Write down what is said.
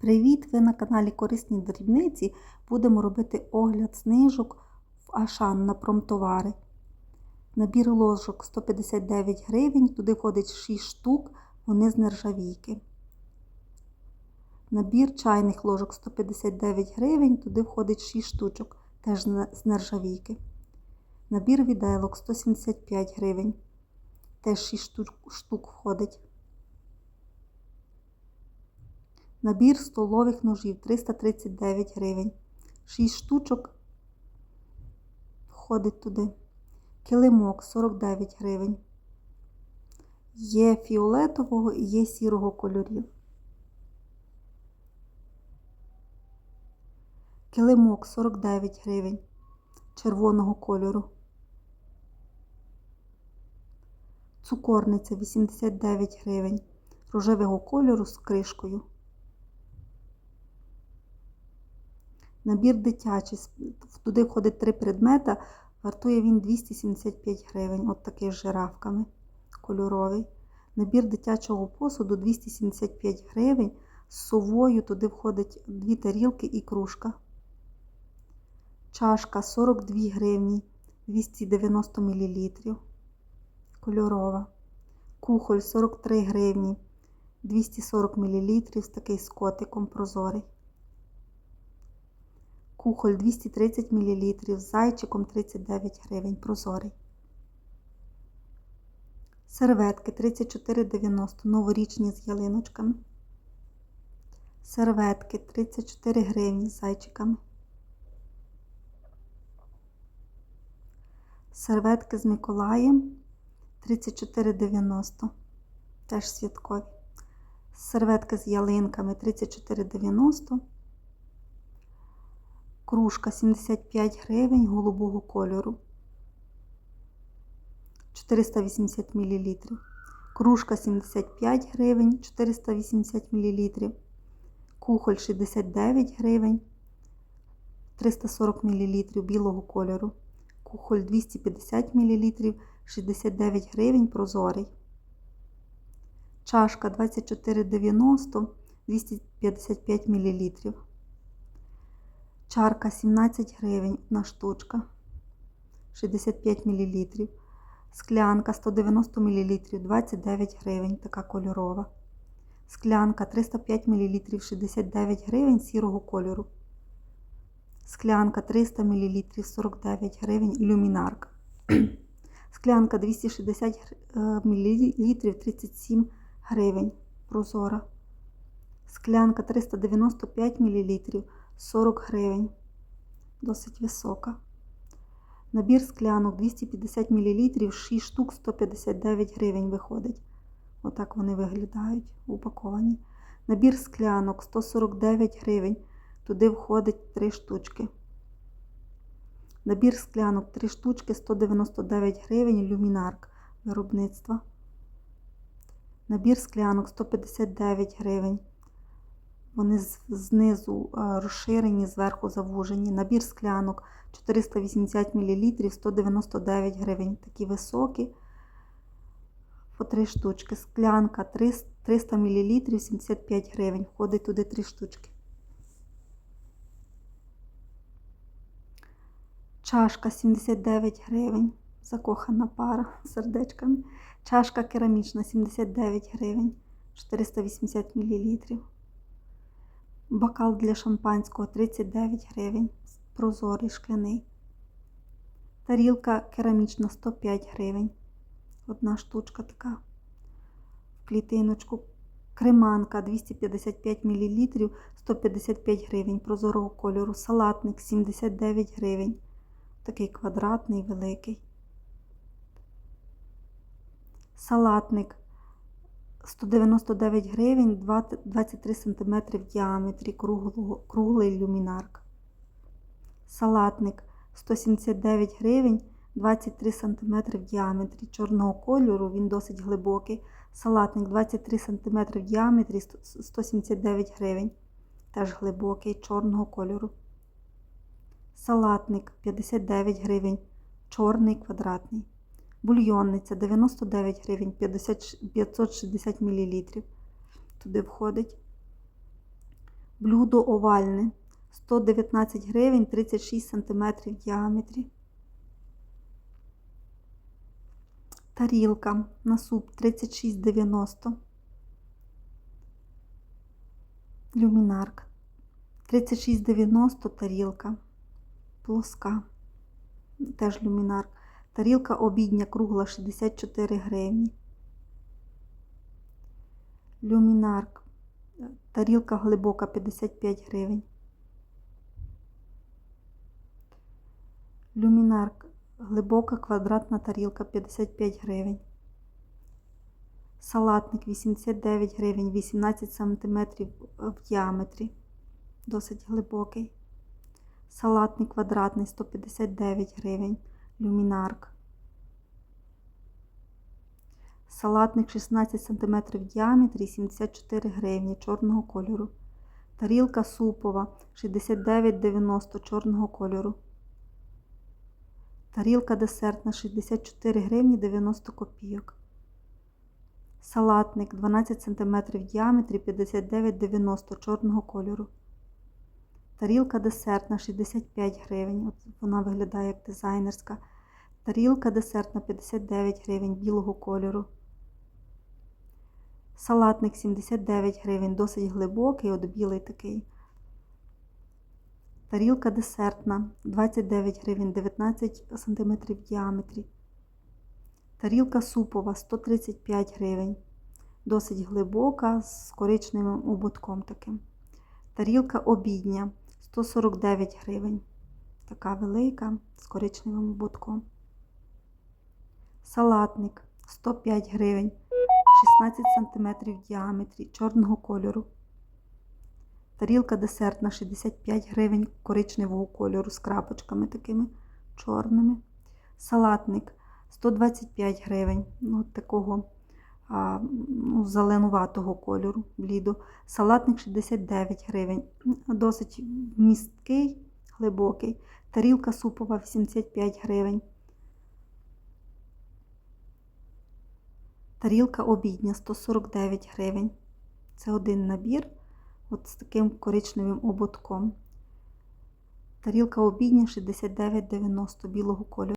Привіт! Ви на каналі Корисні дрібниці. Будемо робити огляд знижок в Ашан на промтовари. Набір ложок 159 гривень, туди входить 6 штук, вони з нержавійки. Набір чайних ложок 159 гривень, туди входить 6 штучок, теж з нержавійки. Набір віделок 175 гривень, теж 6 штук, штук входить. Набір столових ножів 339 гривень. 6 штучок входить туди. Килимок 49 гривень. Є фіолетового і є сірого кольорів. Килимок 49 гривень червоного кольору. Цукорниця 89 гривень рожевого кольору з кришкою. Набір дитячий, туди входить три предмета, вартує він 275 гривень, от такий з жирафками кольоровий. Набір дитячого посуду 275 гривень. З совою туди входить дві тарілки і кружка. Чашка 42 гривні 290 мл. Кольорова. Кухоль 43 гривні 240 мл такий з котиком прозорий. Кухоль 230 мл, з зайчиком 39 гривень, прозорий. Серветки 34,90 новорічні з ялиночками. Серветки 34 гривні з зайчиками. Серветки з Миколаєм 34,90. Теж святкові. Серветки з ялинками 34,90. Кружка 75 гривень голубого кольору. 480 мл. Кружка 75 гривень 480 мл. Кухоль 69 гривень 340 мл білого кольору. Кухоль 250 мл 69 гривень прозорий. Чашка 24,90 255 мл. Чарка 17 гривень одна штучка 65 мл. Склянка 190 мл 29 гривень, така кольорова. Склянка 305 мл 69 гривень сірого кольору. Склянка 300 мл 49 гривень люмінарка. Склянка 260 мл 37 гривень прозора. Склянка 395 мл 40 гривень. Досить висока. Набір склянок 250 мл, 6 штук 159 гривень виходить. Отак вони виглядають упаковані. Набір склянок 149 гривень. Туди входить 3 штучки. Набір склянок 3 штучки 199 гривень люмінарк виробництва. Набір склянок 159 гривень. Вони знизу розширені, зверху завужені. Набір склянок 480 мл 199 гривень. Такі високі. По 3 штучки. Склянка 300 мл 75 гривень. Входить туди 3 штучки. Чашка 79 гривень. Закохана пара сердечками. Чашка керамічна 79 гривень 480 мл. Бокал для шампанського 39 гривень, прозорий шкляний. Тарілка керамічна 105 гривень. Одна штучка така. В клітиночку. Креманка 255 мл 155 гривень прозорого кольору. Салатник 79 гривень. Такий квадратний, великий. Салатник 199 гривень 23 см в діаметрі круглий люмінарк. Салатник 179 гривень 23 см в діаметрі чорного кольору, він досить глибокий. Салатник 23 см в діаметрі 179 гривень. Теж глибокий чорного кольору. Салатник 59 гривень, чорний квадратний. Бульйонниця 99 гривень 50, 560 мл. Туди входить. Блюдо овальне 119 гривень 36 см в діаметрі. Тарілка на суп 36,90. Люмінарк 36,90 тарілка. Плоска. Теж люмінарк. Тарілка обідня кругла 64 гривні. Люмінарк. Тарілка глибока 55 гривень. Люмінарк. Глибока квадратна тарілка 55 гривень. Салатник 89 гривень, 18 см в діаметрі. Досить глибокий. Салатник квадратний 159 гривень. Люмінарк. Салатник 16 см в діаметрі 74 гривні чорного кольору. Тарілка супова 69,90 чорного кольору. Тарілка десертна 64 гривні 90 копійок. Салатник 12 см в діаметрі 59,90 чорного кольору. Тарілка десертна 65 гривень. От вона виглядає як дизайнерська. Тарілка десертна 59 гривень білого кольору. Салатник 79 гривень, досить глибокий, от білий такий. Тарілка десертна 29 гривень, 19 см в діаметрі. Тарілка супова 135 гривень. Досить глибока, з коричневим ободком таким. Тарілка обідня 149 гривень. Така велика з коричневим ободком. Салатник 105 гривень, 16 см в діаметрі чорного кольору. Тарілка десертна 65 гривень коричневого кольору з крапочками такими чорними. Салатник 125 гривень, ну, такого ну, зеленуватого кольору бліду. Салатник 69 гривень, досить місткий, глибокий. Тарілка супова 85 гривень. Тарілка обідня 149 гривень. Це один набір от з таким коричневим ободком. Тарілка обідня 69,90 білого кольору.